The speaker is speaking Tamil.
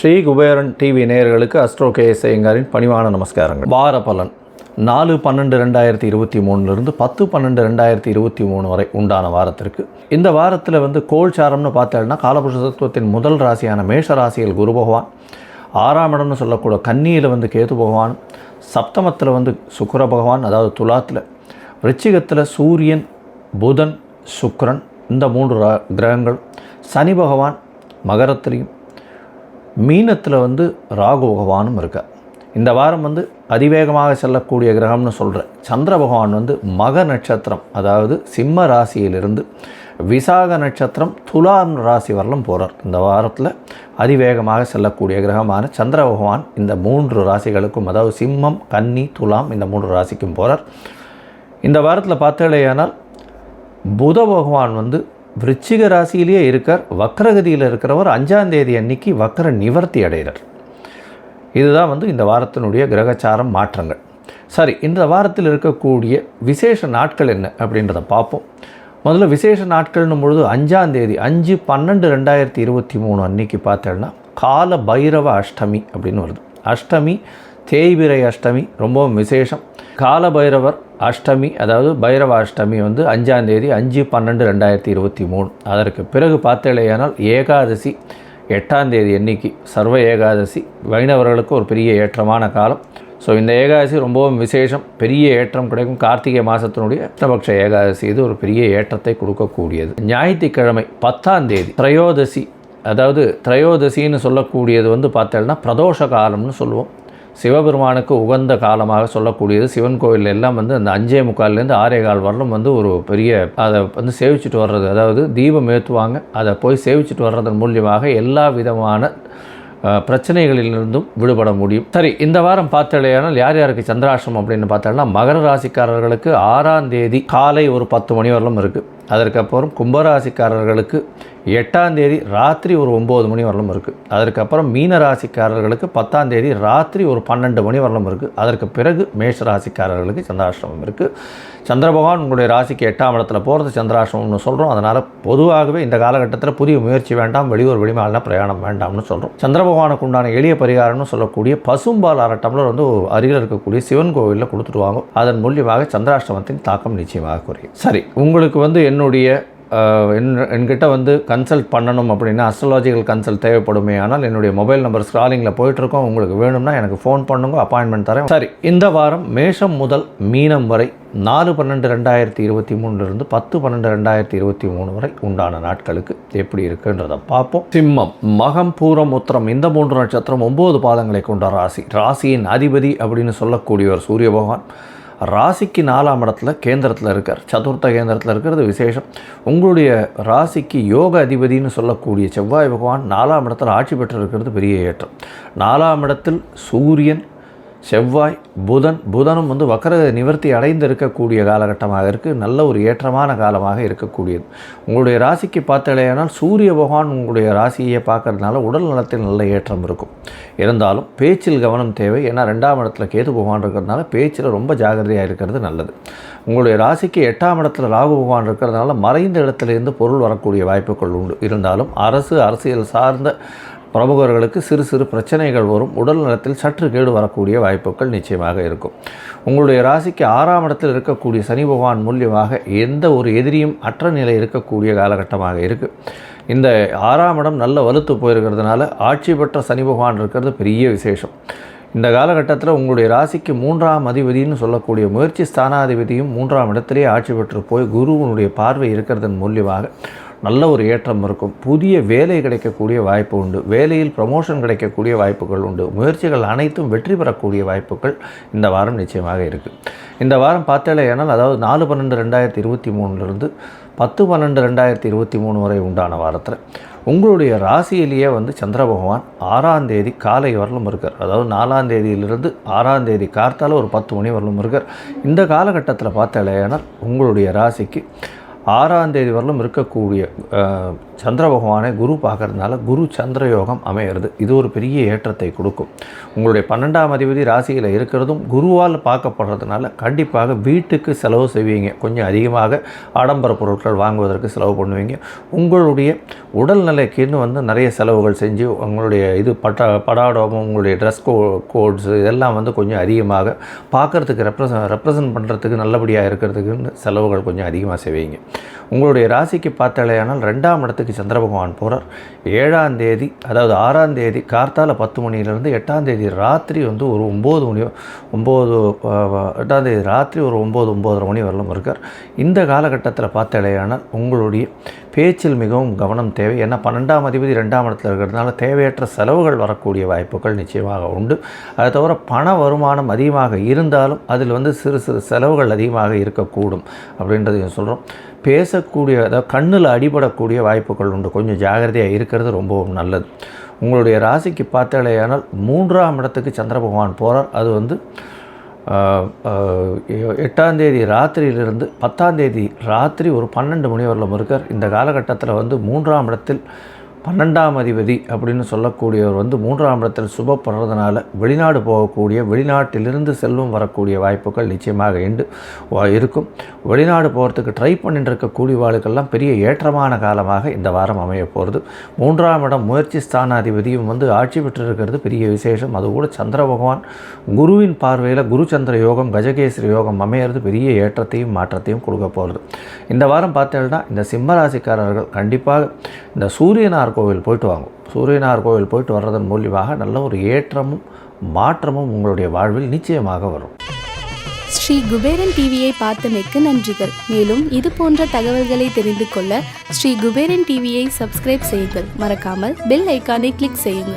ஸ்ரீ குபேரன் டிவி நேயர்களுக்கு அஸ்ட்ரோ கேஎஸ் ஐயங்காரின் பணிவான நமஸ்காரங்கள். வார பலன். நாலு பன்னெண்டு ரெண்டாயிரத்தி இருபத்தி மூணுலேருந்து பத்து பன்னெண்டு ரெண்டாயிரத்தி இருபத்தி மூணு வரை உண்டான வாரத்திற்கு. இந்த வாரத்தில் வந்து கோல்சாரம்னு பார்த்தோம்னா காலபுருஷ தத்துவத்தின் முதல் ராசியான மேஷ ராசியில் குரு பகவான் ஆறாம் இடம்னு சொல்லக்கூடிய கன்னியில் வந்து கேது பகவான் சப்தமத்தில் வந்து சுக்கர பகவான் அதாவது துலாத்தில். விருச்சிகத்தில் சூரியன் புதன் சுக்கரன் இந்த மூன்று ரா- கிரகங்கள் சனி பகவான் மகரத்திலையும் மீனத்தில் வந்து ராகு பகவானும் இருக்கார் இந்த வாரம் வந்து அதிவேகமாக செல்லக்கூடிய கிரகம்னு சொல்கிறேன் சந்திர பகவான் வந்து மக நட்சத்திரம் அதாவது சிம்ம ராசியிலிருந்து விசாக நட்சத்திரம் துலாம் ராசி வரலும் போகிறார் இந்த வாரத்தில் அதிவேகமாக செல்லக்கூடிய கிரகமான சந்திர பகவான் இந்த மூன்று ராசிகளுக்கும் அதாவது சிம்மம் கன்னி துலாம் இந்த மூன்று ராசிக்கும் போகிறார் இந்த வாரத்தில் பார்த்தேலையானால் புத பகவான் வந்து விருச்சிக ராசியிலேயே இருக்கார். வக்ரகதியில் இருக்கிறவர் அஞ்சாம் தேதி அன்னைக்கு வக்ர நிவர்த்தி அடைகிறார். இதுதான் வந்து இந்த வாரத்தினுடைய கிரகச்சாரம் மாற்றங்கள். சரி இந்த வாரத்தில் இருக்கக்கூடிய விசேஷ நாட்கள் என்ன அப்படின்றத பார்ப்போம். முதல்ல விசேஷ நாட்கள்னும் பொழுது அஞ்சாம் தேதி அஞ்சு பன்னெண்டு ரெண்டாயிரத்தி இருபத்தி மூணு அன்னைக்கு பார்த்தோன்னா கால பைரவ அஷ்டமி அப்படின்னு வருது. அஷ்டமி தேய்பிரை அஷ்டமி ரொம்பவும் விசேஷம். கால பைரவர் அஷ்டமி அதாவது பைரவ அஷ்டமி வந்து அஞ்சாம் தேதி அஞ்சு பன்னெண்டு ரெண்டாயிரத்தி இருபத்தி மூணு. அதற்கு பிறகு பார்த்தேலையானால் ஏகாதசி எட்டாம் தேதி எண்ணிக்கை சர்வ ஏகாதசி. வைணவர்களுக்கு ஒரு பெரிய ஏற்றமான காலம். ஸோ இந்த ஏகாதசி ரொம்பவும் விசேஷம். பெரிய ஏற்றம் கிடைக்கும் கார்த்திகை மாதத்தினுடைய அஷ்டபக்ஷ ஏகாதசி. இது ஒரு பெரிய ஏற்றத்தை கொடுக்கக்கூடியது. ஞாயிற்றுக்கிழமை பத்தாம் தேதி திரையோதசி. அதாவது திரையோதசின்னு சொல்லக்கூடியது வந்து பார்த்தோம்னா பிரதோஷ காலம்னு சொல்லுவோம். சிவபெருமானுக்கு உகந்த காலமாக சொல்லக்கூடியது. சிவன் கோயில் எல்லாம் வந்து அந்த அஞ்சே முக்கால்லேருந்து ஆறே கால் வரலும் வந்து ஒரு பெரிய அதை வந்து சேவிச்சுட்டு வர்றது. அதாவது தீபம் ஏற்றுவாங்க அதை போய் சேவிச்சுட்டு வர்றதன் மூலியமாக எல்லா விதமான பிரச்சனைகளிலிருந்தும் விடுபட முடியும். சரி இந்த வாரம் பார்த்தாலேயானால் யார் யாருக்கு சந்திராசிரமம் அப்படின்னு பார்த்தோம்னா மகர ராசிக்காரர்களுக்கு ஆறாம் தேதி காலை ஒரு பத்து மணி வரலும் இருக்குது அதற்கப்புறம் கும்பராசிக்காரர்களுக்கு எட்டாம் தேதி ராத்திரி ஒரு ஒம்பது மணி வரலும் இருக்குது அதற்கப்புறம் மீன ராசிக்காரர்களுக்கு பத்தாம் தேதி ராத்திரி ஒரு பன்னெண்டு மணி வரலும் இருக்குது அதற்கு பிறகு மேஷ ராசிக்காரர்களுக்கு சந்திராஷ்டமம் இருக்குது சந்திர பகவான் உங்களுடைய ராசிக்கு எட்டாம் இடத்துல போகிறது சந்திராஷ்டமம்னு சொல்கிறோம் அதனால் பொதுவாகவே இந்த காலகட்டத்தில் புதிய முயற்சி வேண்டாம் வெளியூர் வெளிமாநில பிரயாணம் வேண்டாம்னு சொல்கிறோம் சந்திர பகவானுக்கு உண்டான எளிய பரிகாரம்னு சொல்லக்கூடிய பசும்பால் அரட்டம்ல வந்து அருகில் இருக்கக்கூடிய சிவன் கோவிலில் கொடுத்துட்டு வாங்கும் அதன் மூலியமாக சந்திராஷ்டமத்தின் தாக்கம் நிச்சயமாக குறையும். சரி உங்களுக்கு வந்து என்னுடைய என் என்கிட்ட வந்து கன்சல்ட் பண்ணணும் அப்படின்னா அஸ்ட்ராலாஜிக்கல் கன்சல்ட் தேவைப்படுமே. ஆனால் என்னுடைய மொபைல் நம்பர் ஸ்க்ராலிங்கில் போயிட்டுருக்கோம். உங்களுக்கு வேணும்னா எனக்கு ஃபோன் பண்ணுங்க அப்பாயின்மெண்ட் தரேன். சரி இந்த வாரம் மேஷம் முதல் மீனம் வரை நாலு பன்னெண்டு ரெண்டாயிரத்தி இருபத்தி மூணுலேருந்து பத்து பன்னெண்டு ரெண்டாயிரத்தி இருபத்தி மூணு வரை உண்டான நாட்களுக்கு எப்படி இருக்குன்றதை பார்ப்போம். சிம்மம் மகம் பூரம் உத்திரம் இந்த மூன்று நட்சத்திரம் ஒம்பது பாதங்களை கொண்ட ராசி. ராசியின் அதிபதி அப்படின்னு சொல்லக்கூடியவர் சூரிய பகவான். ராசிக்கு நாலாம் இடத்துல கேந்திரத்தில் இருக்கார். சதுர்த்த கேந்திரத்தில் இருக்கிறது விசேஷம். உங்களுடைய ராசிக்கு யோக அதிபதின்னு சொல்லக்கூடிய செவ்வாய் பகவான் நாலாம் இடத்துல ஆட்சி பெற்று இருக்கிறது பெரிய ஏற்றம். நாலாம் இடத்தில் சூரியன் செவ்வாய் புதன் புதனும் வந்து வக்கர நிவர்த்தி அடைந்து இருக்கக்கூடிய காலகட்டமாக இருக்குது நல்ல ஒரு ஏற்றமான காலமாக இருக்கக்கூடியது. உங்களுடைய ராசிக்கு பார்த்தாலேயானால் சூரிய பகவான் உங்களுடைய ராசியை பார்க்கறதுனால உடல் நலத்தில் நல்ல ஏற்றம் இருக்கும். இருந்தாலும் பேச்சில் கவனம் தேவை. ஏன்னா ரெண்டாம் இடத்துல கேது பகவான் இருக்கிறதுனால பேச்சில் ரொம்ப ஜாகிரதையாக இருக்கிறது நல்லது. உங்களுடைய ராசிக்கு எட்டாம் இடத்துல ராகு பகவான் இருக்கிறதுனால மறைந்த இடத்துலேருந்து பொருள் வரக்கூடிய வாய்ப்புகள் உண்டு. இருந்தாலும் அரசு அரசியல் சார்ந்த பிரமுகர்களுக்கு சிறு சிறு பிரச்சனைகள் வரும். உடல் நலத்தில் சற்று கேடு வரக்கூடிய வாய்ப்புகள் நிச்சயமாக இருக்கும். உங்களுடைய ராசிக்கு ஆறாம் இடத்தில் இருக்கக்கூடிய சனி பகவான் மூலியமாக எந்த ஒரு எதிரியும் அற்ற நிலை இருக்கக்கூடிய காலகட்டமாக இருக்குது இந்த ஆறாம் இடம் நல்ல வலுத்து போயிருக்கிறதுனால ஆட்சி பெற்ற சனி பகவான் இருக்கிறது பெரிய விசேஷம். இந்த காலகட்டத்தில் உங்களுடைய ராசிக்கு மூன்றாம் அதிபதினு சொல்லக்கூடிய முயற்சி ஸ்தானாதிபதியும் மூன்றாம் இடத்திலே ஆட்சி பெற்று போய் குருவினுடைய பார்வை இருக்கிறதன் மூலியமாக நல்ல ஒரு ஏற்றம் இருக்கும். புதிய வேலை கிடைக்கக்கூடிய வாய்ப்பு உண்டு. வேலையில் ப்ரமோஷன் கிடைக்கக்கூடிய வாய்ப்புகள் உண்டு. முயற்சிகள் அனைத்தும் வெற்றி பெறக்கூடிய வாய்ப்புகள் இந்த வாரம் நிச்சயமாக இருக்குது இந்த வாரம் பார்த்தேனால் அதாவது நாலு பன்னெண்டு ரெண்டாயிரத்தி இருபத்தி மூணுலேருந்து பத்து பன்னெண்டு ரெண்டாயிரத்தி இருபத்தி மூணு வரை உண்டான வாரத்தில் உங்களுடைய ராசியிலேயே வந்து சந்திர பகவான் ஆறாம் தேதி காலை வரலும் இருக்கார். அதாவது நாலாம் தேதியிலிருந்து ஆறாம் தேதி கார்த்தால ஒரு பத்து மணி வரலும் இருக்கார். இந்த காலகட்டத்தில் பார்த்தாலேயானால் உங்களுடைய ராசிக்கு ஆறாம் தேதி வரலும் இருக்கக்கூடிய சந்திர பகவானை குரு பார்க்கறதுனால குரு சந்திர யோகம் அமையிறது. இது ஒரு பெரிய ஏற்றத்தை கொடுக்கும். உங்களுடைய பன்னெண்டாம் அதிபதி ராசியில் இருக்கிறதும் குருவால் பார்க்கப்படுறதுனால கண்டிப்பாக வீட்டுக்கு செலவு செய்வீங்க. கொஞ்சம் அதிகமாக ஆடம்பர பொருட்கள் வாங்குவதற்கு செலவு பண்ணுவீங்க. உங்களுடைய உடல்நிலைக்குன்னு வந்து நிறைய செலவுகள் செஞ்சு உங்களுடைய இது பட்டா படாடோமும் உங்களுடைய ட்ரெஸ் கோ கோட்ஸு இதெல்லாம் வந்து கொஞ்சம் அதிகமாக பார்க்குறதுக்கு ரெப்ரசன் ரெப்ரசன்ட் பண்ணுறதுக்கு நல்லபடியாக இருக்கிறதுக்குன்னு செலவுகள் கொஞ்சம் அதிகமாக செய்வீங்க. உங்களுடைய ராசிக்கு பார்த்தாலேயானால் ரெண்டாம் இடத்துக்கு சந்திர பகவான் போகிறார் ஏழாம் தேதி அதாவது ஆறாம் தேதி கார்த்தால பத்து மணியிலேருந்து எட்டாம் தேதி ராத்திரி வந்து ஒரு ஒம்பது மணி ஒம்பது எட்டாம் தேதி ராத்திரி ஒரு ஒம்பது ஒம்போதரை மணி வரலும் இருக்கார். இந்த காலகட்டத்தில் பார்த்தாலேயானால் உங்களுடைய பேச்சில் மிகவும் கவனம் தேவை. ஏன்னா பன்னெண்டாம் அதிபதி ரெண்டாம் இடத்துல இருக்கிறதுனால தேவையற்ற செலவுகள் வரக்கூடிய வாய்ப்புகள் நிச்சயமாக உண்டு. அதை தவிர பண வருமானம் அதிகமாக இருந்தாலும் அதில் வந்து சிறு சிறு செலவுகள் அதிகமாக இருக்கக்கூடும் அப்படின்றதையும் சொல்கிறோம் பேசக்கூடிய அதாவது கண்ணில் அடிபடக்கூடிய வாய்ப்புகள் உண்டு. கொஞ்சம் ஜாகிரதையாக இருக்கிறது ரொம்பவும் நல்லது. உங்களுடைய ராசிக்கு பார்த்தாலேயானால் மூன்றாம் இடத்துக்கு சந்திர பகவான் போகிறார் அது வந்து எட்டாந்தேதி ராத்திரியிலிருந்து பத்தாந்தேதி ராத்திரி ஒரு பன்னெண்டு மணி வரலும் இருக்கார். இந்த காலகட்டத்தில் வந்து மூன்றாம் இடத்தில் பன்னெண்டாம் அதிபதி அப்படின்னு சொல்லக்கூடியவர் வந்து மூன்றாம் இடத்தில் சுபப்படுறதுனால வெளிநாடு போகக்கூடிய வெளிநாட்டிலிருந்து செல்வம் வரக்கூடிய வாய்ப்புகள் நிச்சயமாக உண்டு இருக்கும். வெளிநாடு போகிறதுக்கு ட்ரை பண்ணிட்டு இருக்க கூலிவாளுக்கெல்லாம் பெரிய ஏற்றமான காலமாக இந்த வாரம் அமைய போகிறது மூன்றாம் இடம் முயற்சி ஸ்தானாதிபதியும் வந்து ஆட்சி பெற்றிருக்கிறது. பெரிய விசேஷம். அது கூட சந்திர பகவான் குருவின் பார்வையில் குரு சந்திர யோகம் கஜகேசரி யோகம் அமையிறது. பெரிய ஏற்றத்தையும் மாற்றத்தையும் கொடுக்க போகிறது இந்த வாரம் பார்த்தீங்கன்னா இந்த சிம்மராசிக்காரர்கள் கண்டிப்பாக இந்த சூரியனார் கோவில் போயிட்டு வாங்க. சூரியனார் கோவில் போயிட்டு வர்றதன் மூலியமாக நல்ல ஒரு ஏற்றமும் மாற்றமும் உங்களுடைய வாழ்வில் நிச்சயமாக வரும். ஸ்ரீ குபேரன் டிவியை பார்த்தமைக்கு நன்றிகள். மேலும் இது போன்ற தகவல்களை தெரிந்து கொள்ள ஸ்ரீ குபேரன் டிவியை சப்ஸ்கிரைப் செய்யுங்கள். மறக்காமல் பெல் ஐக்கானை கிளிக் செய்யுங்கள்.